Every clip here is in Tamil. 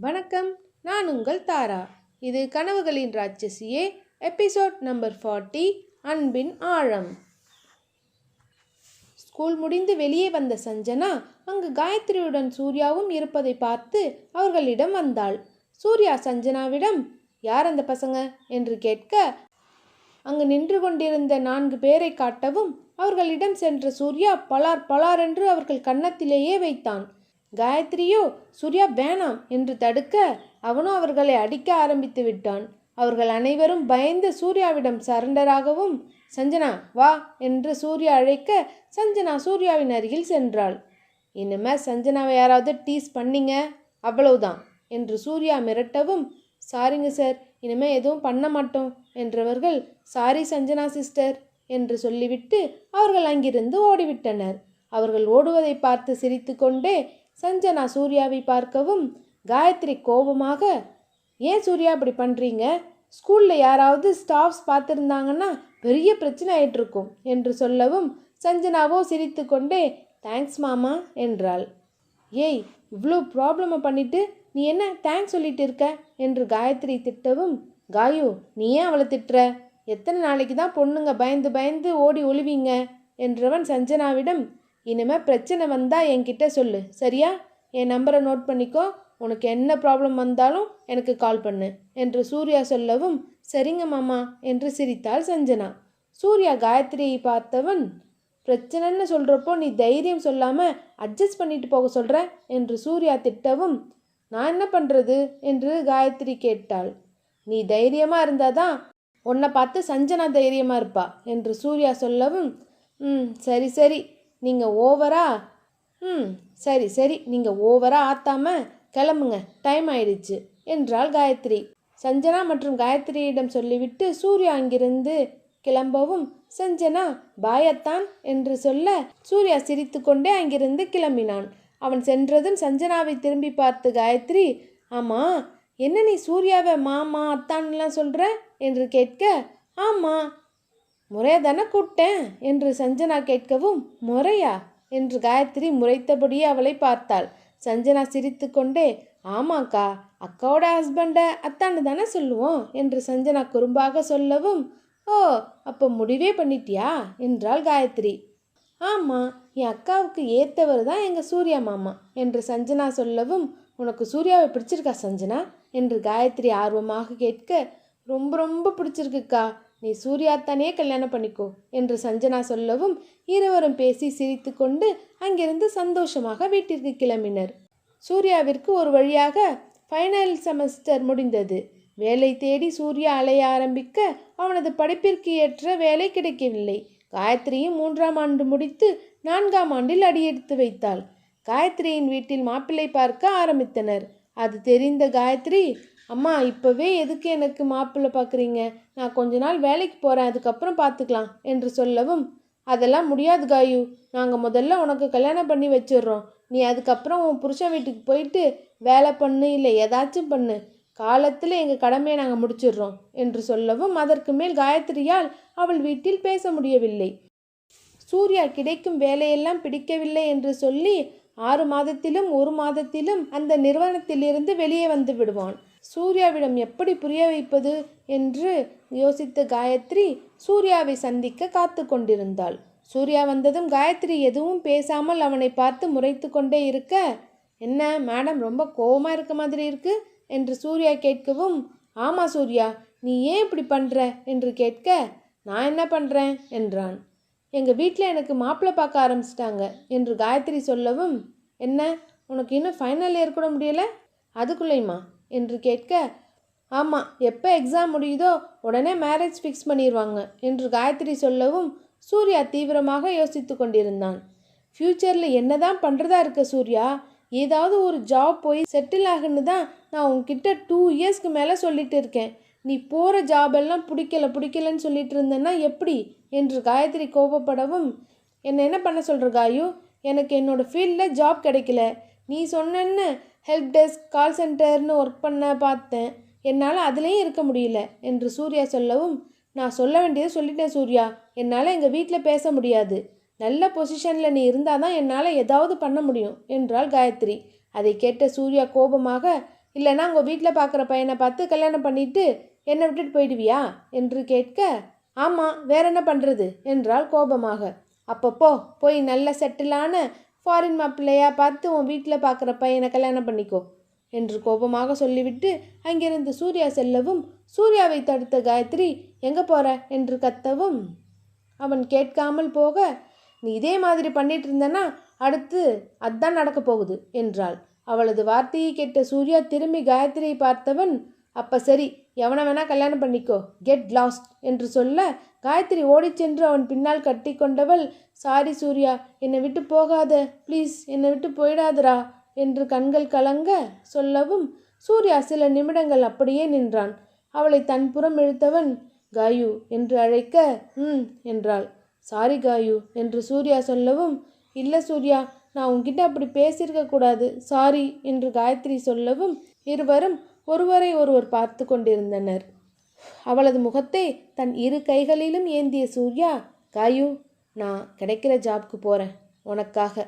வணக்கம் நான் உங்கள் தாரா. இது கனவுகளின் ராட்சசியே எபிசோட் நம்பர் ஃபார்ட்டி அன்பின் ஆழம். ஸ்கூல் முடிந்து வெளியே வந்த சஞ்சனா அங்கு காயத்ரியுடன் சூர்யாவும் இருப்பதை பார்த்து அவர்களிடம் வந்தாள். சூர்யா சஞ்சனாவிடம் யார் அந்த பசங்க? என்று கேட்க அங்கு நின்று கொண்டிருந்த நான்கு பேரை காட்டவும் அவர்களிடம் சென்ற சூர்யா பலார் பலார் என்று அவர்கள் கன்னத்திலேயே வைத்தான். காயத்ரியோ சூர்யா வேணாம் என்று தடுக்க அவனும் அவர்களை அடிக்க ஆரம்பித்து விட்டான். அவர்கள் அனைவரும் பயந்து சூர்யாவிடம் சரண்டராகவும் சஞ்சனா வா என்று சூர்யா அழைக்க சஞ்சனா சூர்யாவின் அருகில் சென்றாள். இனிமே சஞ்சனாவை யாராவது டீஸ் பண்ணீங்க அவ்வளவுதான் என்று சூர்யா மிரட்டவும் சாரிங்க சார் இனிமே எதுவும் பண்ண மாட்டோம் என்றவர்கள் சாரி சஞ்சனா சிஸ்டர் என்று சொல்லிவிட்டு அவர்கள் அங்கிருந்து ஓடிவிட்டனர். அவர்கள் ஓடுவதை பார்த்து சிரித்துக்கொண்டே சஞ்சனா சூர்யாவை பார்க்கவும் காயத்ரி கோபமாக ஏன் சூர்யா இப்படி பண்ணுறீங்க ஸ்கூலில் யாராவது ஸ்டாஃப்ஸ் பார்த்துருந்தாங்கன்னா பெரிய பிரச்சனை ஆயிட்டிருக்கும் என்று சொல்லவும் சஞ்சனாவோ சிரித்துக்கொண்டே தேங்க்ஸ் மாமா என்றாள். ஏய் இவ்வளோ ப்ராப்ளமை பண்ணிட்டு நீ என்ன தேங்க்ஸ் சொல்லிட்டு இருக்க? என்று காயத்ரி திட்டவும் காயு நீ ஏன் அவளை திட்டுற? எத்தனை நாளைக்கு தான் பொண்ணுங்க பயந்து பயந்து ஓடி ஒளிவீங்க? என்றவன் சஞ்சனாவிடம் இனிமேல் பிரச்சனை வந்தால் என்கிட்ட சொல்லு. சரியா? என் நம்பரை நோட் பண்ணிக்கோ. உனக்கு என்ன ப்ராப்ளம் வந்தாலும் எனக்கு கால் பண்ணு என்று சூர்யா சொல்லவும் சரிங்க மாமா என்று சிரித்தாள் சஞ்சனா. சூர்யா காயத்ரியை பார்த்தவன் பிரச்சனைன்னு சொல்கிறப்போ நீ தைரியம் சொல்லாமல் அட்ஜஸ்ட் பண்ணிட்டு போக சொல்கிற என்று சூர்யா திட்டவும் நான் என்ன பண்ணுறது என்று காயத்ரி கேட்டாள். நீ தைரியமாக இருந்தால் தான் உன்னை பார்த்து சஞ்சனா தைரியமாக இருப்பா என்று சூர்யா சொல்லவும் ம் சரி சரி. நீங்கள் ஓவரா? ம் சரி சரி. நீங்கள் ஓவரா ஆத்தாம கிளம்புங்க. டைம் ஆயிடுச்சு. என்றாள் காயத்ரி. சஞ்சனா மற்றும் காயத்ரியிடம் சொல்லிவிட்டு சூர்யா அங்கிருந்து கிளம்பவும் சஞ்சனா பாயத்தான் என்று சொல்ல சூர்யா சிரித்துக்கொண்டே அங்கிருந்து கிளம்பினான். அவன் சென்றதும் சஞ்சனாவை திரும்பி பார்த்து காயத்ரி ஆமாம் என்ன நீ சூர்யாவை மாமா அத்தான்லாம் சொல்கிற என்று கேட்க ஆமாம் முறையா தானே கூப்பிட்டேன்? என்று சஞ்சனா கேட்கவும் முறையா? என்று காயத்ரி முறைத்தபடியே அவளை பார்த்தாள். சஞ்சனா சிரித்துக்கொண்டே ஆமாக்கா அக்காவோட ஹஸ்பண்டை அத்தான்னு தானே சொல்லுவோம்? என்று சஞ்சனா குறும்பாக சொல்லவும் ஓ அப்போ முடிவே பண்ணிட்டியா? என்றாள் காயத்ரி. ஆமாம் என் அக்காவுக்கு ஏற்றவர் தான் எங்கள் சூர்யா மாமா என்று சஞ்சனா சொல்லவும் உனக்கு சூர்யாவை பிடிச்சிருக்கா சஞ்சனா? என்று காயத்ரி ஆர்வமாக கேட்க ரொம்ப ரொம்ப பிடிச்சிருக்குக்கா நீ சூர்யாத்தானே கல்யாணம் பண்ணிக்கோ என்று சஞ்சனா சொல்லவும் இருவரும் பேசி சிரித்து கொண்டு அங்கிருந்து சந்தோஷமாக வீட்டிற்கு கிளம்பினர். சூர்யாவிற்கு ஒரு வழியாக ஃபைனல் செமஸ்டர் முடிந்தது. வேலை தேடி சூர்யா அலைய ஆரம்பிக்க அவனது படிப்பிற்கு ஏற்ற வேலை கிடைக்கவில்லை. காயத்ரியும் மூன்றாம் ஆண்டு முடித்து நான்காம் ஆண்டில் அடியெடுத்து வைத்தாள். காயத்ரியின் வீட்டில் மாப்பிள்ளை பார்க்க ஆரம்பித்தனர். அது தெரிந்த காயத்ரி அம்மா இப்போவே எதுக்கு எனக்கு மாப்பிள்ளை பார்க்குறீங்க நான் கொஞ்ச நாள் வேலைக்கு போகிறேன் அதுக்கப்புறம் பார்த்துக்கலாம் என்று சொல்லவும் அதெல்லாம் முடியாது காயு. நாங்கள் முதல்ல உனக்கு கல்யாணம் பண்ணி வச்சிடுறோம். நீ அதுக்கப்புறம் உன் புருஷன் வீட்டுக்கு போயிட்டு வேலை பண்ணு இல்லை ஏதாச்சும் பண்ணு. காலத்தில் எங்கள் கடமையை நாங்கள் முடிச்சிடுறோம் என்று சொல்லவும் அதற்கு மேல் காயத்ரியால் அவள் வீட்டில் பேச முடியவில்லை. சூர்யா கிடைக்கும் வேலையெல்லாம் பிடிக்கவில்லை என்று சொல்லி ஆறு மாதத்திலும் ஒரு மாதத்திலும் அந்த நிறுவனத்திலிருந்து வெளியே வந்து விடுவான். சூர்யாவிடம் எப்படி புரிய வைப்பது என்று யோசித்த காயத்ரி சூர்யாவை சந்திக்க காத்து கொண்டிருந்தாள். சூர்யா வந்ததும் காயத்ரி எதுவும் பேசாமல் அவனை பார்த்து முறைத்து கொண்டே இருக்க என்ன மேடம் ரொம்ப கோவமாக இருக்க மாதிரி இருக்கு? என்று சூர்யா கேட்கவும் ஆமாம் சூர்யா நீ ஏன் இப்படி பண்ணுற என்று கேட்க நான் என்ன பண்ணுறேன் என்றான். எங்கள் வீட்டில் எனக்கு மாப்பிள்ளை பார்க்க ஆரம்பிச்சிட்டாங்க என்று காயத்ரி சொல்லவும் என்ன உனக்கு இன்னும் ஃபைனல் இயர் கூட முடியலை? அதுக்குள்ளேயுமா? என்று கேட்க ஆமாம் எப்போ எக்ஸாம் முடியுதோ உடனே மேரேஜ் ஃபிக்ஸ் பண்ணிடுவாங்க என்று காயத்ரி சொல்லவும் சூர்யா தீவிரமாக யோசித்து கொண்டிருந்தான். ஃப்யூச்சரில் என்ன தான் பண்ணுறதா இருக்க சூர்யா? ஏதாவது ஒரு ஜாப் போய் செட்டில் ஆகுன்னு தான் நான் உங்ககிட்ட டூ இயர்ஸ்க்கு மேலே சொல்லிட்டு இருக்கேன். நீ போகிற ஜாபெல்லாம் பிடிக்கல பிடிக்கலன்னு சொல்லிட்டு இருந்தேன்னா எப்படி? என்று காயத்ரி கோபப்படவும் என்னை என்ன பண்ண சொல்கிற காயு? எனக்கு என்னோட ஃபீல்டில் ஜாப் கிடைக்கல. நீ சொன்னேன்னு ஹெல்ப் டெஸ்க் கால் சென்டர்னு ஒர்க் பண்ண பார்த்தேன். என்னால் அதுலேயும் இருக்க முடியல என்று சூர்யா சொல்லவும் நான் சொல்ல வேண்டியதை சொல்லிட்டேன் சூர்யா. என்னால் எங்கள் வீட்டில் பேச முடியாது. நல்ல பொசிஷனில் நீ இருந்தால் தான் என்னால் ஏதாவது பண்ண முடியும் என்றாள் காயத்ரி. அதை கேட்ட சூர்யா கோபமாக இல்லைன்னா உங்கள் வீட்டில் பார்க்குற பையனை பார்த்து கல்யாணம் பண்ணிட்டு என்னை விட்டுட்டு போயிடுவியா? என்று கேட்க ஆமாம் வேற என்ன பண்ணுறது என்றால் கோபமாக. அப்பப்போ போய் நல்ல செட்டிலான ஃபாரின் மாப்பிள்ளையா பார்த்து உன் வீட்டில் பார்க்குற பையனை கல்யாணம் பண்ணிக்கோ என்று கோபமாக சொல்லிவிட்டு அங்கிருந்து சூர்யா செல்லவும் சூர்யாவை தடுத்த காயத்ரி எங்கே போகிற என்று கத்தவும். அவன் கேட்காமல் போக நீ இதே மாதிரி பண்ணிட்டு இருந்தனா அடுத்து அதான் நடக்கப் போகுது என்றாள். அவளது வார்த்தையை கேட்ட சூர்யா திரும்பி காயத்ரியை பார்த்தவன் அப்போ சரி எவனை வேணா கல்யாணம் பண்ணிக்கோ. கெட் லாஸ்ட் என்று சொல்ல காயத்ரி ஓடிச் சென்று அவன் பின்னால் கட்டி கொண்டவள் சாரி சூர்யா என்னை விட்டு போகாத. ப்ளீஸ் என்னை விட்டு போயிடாதடா என்று கண்கள் கலங்க சொல்லவும் சூர்யா சில நிமிடங்கள் அப்படியே நின்றான். அவளை தன் புறம் இழுத்தவன் காயு என்று அழைக்க ம் என்றாள். சாரி காயு என்று சூர்யா சொல்லவும் இல்லை சூர்யா நான் உன்கிட்ட அப்படி பேசியிருக்க கூடாது. சாரி என்று காயத்ரி சொல்லவும் இருவரும் ஒருவரை ஒருவர் பார்த்து கொண்டிருந்தனர். அவளது முகத்தை தன் இரு கைகளிலும் ஏந்திய சூர்யா காயு நான் கிடைக்கிற ஜாப்க்கு போகிறேன் உனக்காக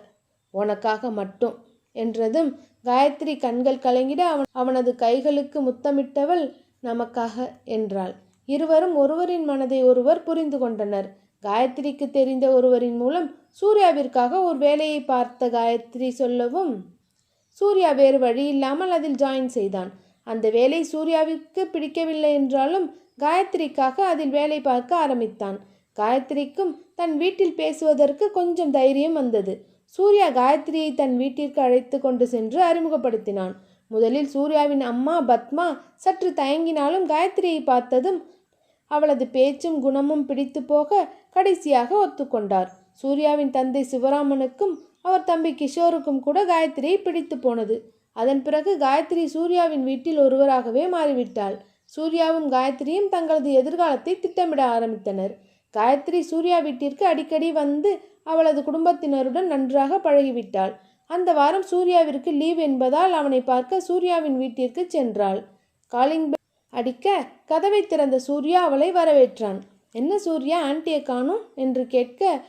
உனக்காக மட்டும் என்றதும் காயத்ரி கண்கள் கலங்கிட அவன் அவனது கைகளுக்கு முத்தமிட்டவள் நமக்காக என்றாள். இருவரும் ஒருவரின் மனதை ஒருவர் புரிந்து கொண்டனர். காயத்ரிக்கு தெரிந்த ஒருவரின் மூலம் சூர்யாவிற்காக ஒரு வேலையை பார்த்த காயத்ரி சொல்லவும் சூர்யா வேறு வழி இல்லாமல் அதில் ஜாயின் செய்தான். அந்த வேலை சூர்யாவிற்கு பிடிக்கவில்லை என்றாலும் காயத்ரிக்காக அதில் வேலை பார்க்க ஆரம்பித்தான். காயத்ரிக்கும் தன் வீட்டில் பேசுவதற்கு கொஞ்சம் தைரியம் வந்தது. சூர்யா காயத்ரியை தன் வீட்டிற்கு அழைத்து கொண்டு சென்று அறிமுகப்படுத்தினான். முதலில் சூர்யாவின் அம்மா பத்மா சற்று தயங்கினாலும் காயத்ரியை பார்த்ததும் அவளது பேச்சும் குணமும் பிடித்து போக கடைசியாக ஒத்துக்கொண்டார். சூர்யாவின் தந்தை சிவராமனுக்கும் அவர் தம்பி கிஷோருக்கும் கூட காயத்ரியை பிடித்து போனது. அதன் பிறகு காயத்ரி சூர்யாவின் வீட்டில் ஒருவராகவே மாறிவிட்டாள். சூர்யாவும் காயத்ரியும் தங்களது எதிர்காலத்தை திட்டமிட ஆரம்பித்தனர். காயத்ரி சூர்யா வீட்டிற்கு அடிக்கடி வந்து அவளது குடும்பத்தினருடன் நன்றாக பழகிவிட்டாள். அந்த வாரம் சூர்யாவிற்கு லீவ் என்பதால் அவனை பார்க்க சூர்யாவின் வீட்டிற்கு சென்றாள். காலிங் பெல் அடிக்க கதவை திறந்த சூர்யா அவளை வரவேற்றான். என்ன சூர்யா ஆன்ட்டியை காணும்? என்று கேட்க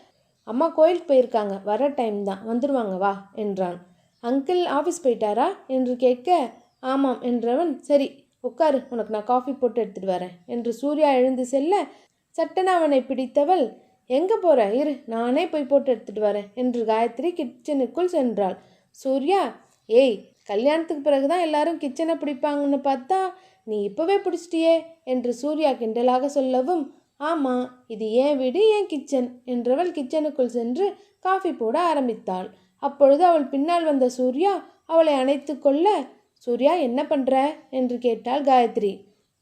அம்மா கோயிலுக்கு போயிருக்காங்க. வர டைம் தான். வந்துடுவாங்க வா என்றான். அங்கிள் ஆஃபீஸ் போயிட்டாரா? என்று கேட்க ஆமாம் என்றவன் சரி உட்காரு உனக்கு நான் காஃபி போட்டு எடுத்துகிட்டு வரேன் என்று சூர்யா எழுந்து செல்ல சட்டன அவனை பிடித்தவள் எங்கே போற? இரு நானே போய் போட்டு எடுத்துகிட்டு வரேன் என்று காயத்ரி கிச்சனுக்குள் சென்றாள். சூர்யா ஏய் கல்யாணத்துக்கு பிறகுதான் எல்லாரும் கிச்சனை பிடிப்பாங்கன்னு பார்த்தா நீ இப்போவே பிடிச்சிட்டியே என்று சூர்யா கிண்டலாக சொல்லவும் ஆமாம் இது ஏன் வீடு ஏன் கிச்சன் என்றவள் கிச்சனுக்குள் சென்று காஃபி போட ஆரம்பித்தாள். அப்பொழுது அவள் பின்னால் வந்த சூர்யா அவளை அணைத்து கொள்ள சூர்யா என்ன பண்ணுற என்று கேட்டாள் காயத்ரி.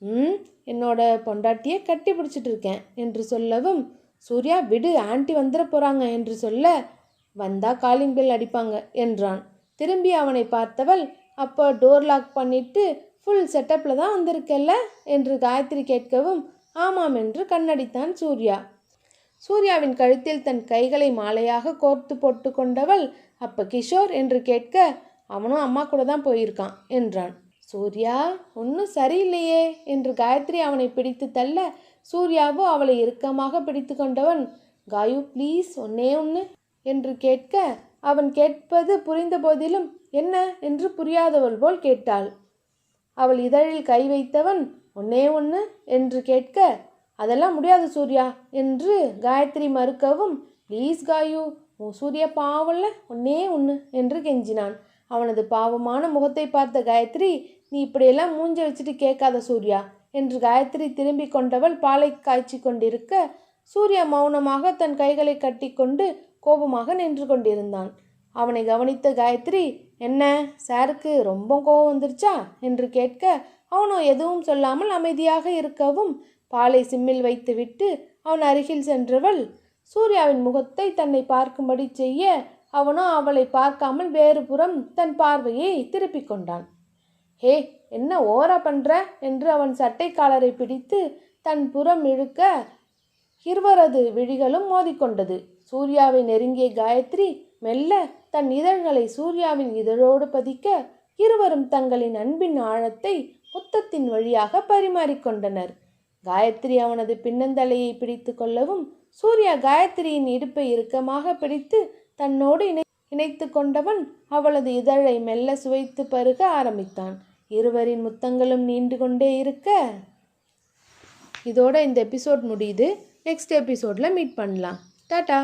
ம் என்னோட பொண்டாட்டியை கட்டி பிடிச்சிட்டு இருக்கேன் என்று சொல்லவும் சூர்யா விடு ஆண்டி வந்துட போகிறாங்க என்று சொல்ல வந்தா காலிங் பெல் அடிப்பாங்க என்றான். திரும்பி அவனை பார்த்தவள் அப்போ டோர் லாக் பண்ணிட்டு ஃபுல் செட்டப்பில் தான் வந்திருக்கல்ல? என்று காயத்ரி கேட்கவும் ஆமாம் என்று கண்ணடித்தான் சூர்யா. சூர்யாவின் கழுத்தில் தன் கைகளை மாலையாக கோர்த்து போட்டு கொண்டவள் அப்ப கிஷோர்? என்று கேட்க அவனும் அம்மா கூட தான் போயிருக்கான் என்றான். சூர்யா ஒன்றும் சரியில்லையே என்று காயத்ரி அவனை பிடித்து தள்ள சூர்யாவோ அவளை இறுக்கமாக பிடித்து கொண்டவன் காயு ப்ளீஸ் ஒன்னே ஒன்று என்று கேட்க அவன் கேட்பது புரிந்த போதிலும் என்ன? என்று புரியாதவள் போல் கேட்டாள். அவள் இதழில் கை வைத்தவன் ஒன்னே ஒன்று என்று கேட்க அதெல்லாம் முடியாது சூர்யா என்று காயத்ரி மறுக்கவும் ப்ளீஸ் காயு உன் சூர்யா பாவம்ல ஒன்னே ஒன்று என்று கெஞ்சினான். அவனது பாவமான முகத்தை பார்த்த காயத்ரி நீ இப்படியெல்லாம் மூஞ்ச வச்சுட்டு கேட்காத சூர்யா என்று காயத்ரி திரும்பி கொண்டவள் பாலை காய்ச்சி கொண்டிருக்க சூர்யா மௌனமாக தன் கைகளை கட்டிக்கொண்டு கோபமாக நின்று கொண்டிருந்தான். அவனை கவனித்த காயத்ரி என்ன சாருக்கு ரொம்ப கோபம் வந்துருச்சா? என்று கேட்க அவனோ எதுவும் சொல்லாமல் அமைதியாக இருக்கவும் பாலை சிம்மில் வைத்துவிட்டு அவன் அருகில் சென்றவள் சூர்யாவின் முகத்தை தன்னை பார்க்கும்படி செய்ய அவனோ அவளை பார்க்காமல் வேறு புறம் தன் பார்வையை திருப்பிக் கொண்டான். ஹே என்ன ஓரா பண்ற? என்று அவன் சட்டை காலரை பிடித்து தன் புறம் இழுக்க இருவரது விழிகளும் மோதிக்கொண்டது. சூர்யாவை நெருங்கிய காயத்ரி மெல்ல தன் இதழ்களை சூர்யாவின் இதழோடு பதிக்க இருவரும் தங்களின் அன்பின் ஆழத்தை முத்தத்தின் வழியாக பரிமாறிக்கொண்டனர் காயத்ரி அவனது பின்னந்தலையை பிடித்து கொள்ளவும் சூர்யா காயத்ரியின் இடுப்பை இறுக்கமாக பிடித்து தன்னோடு இணை இணைத்து கொண்டவன் அவளது இதழை மெல்ல சுவைத்து பருக ஆரம்பித்தான். இருவரின் முத்தங்களும் நீண்டு கொண்டே இருக்க. இதோட இந்த எபிசோட் முடியுது. நெக்ஸ்ட் எபிசோடில் மீட் பண்ணலாம். டாட்டா!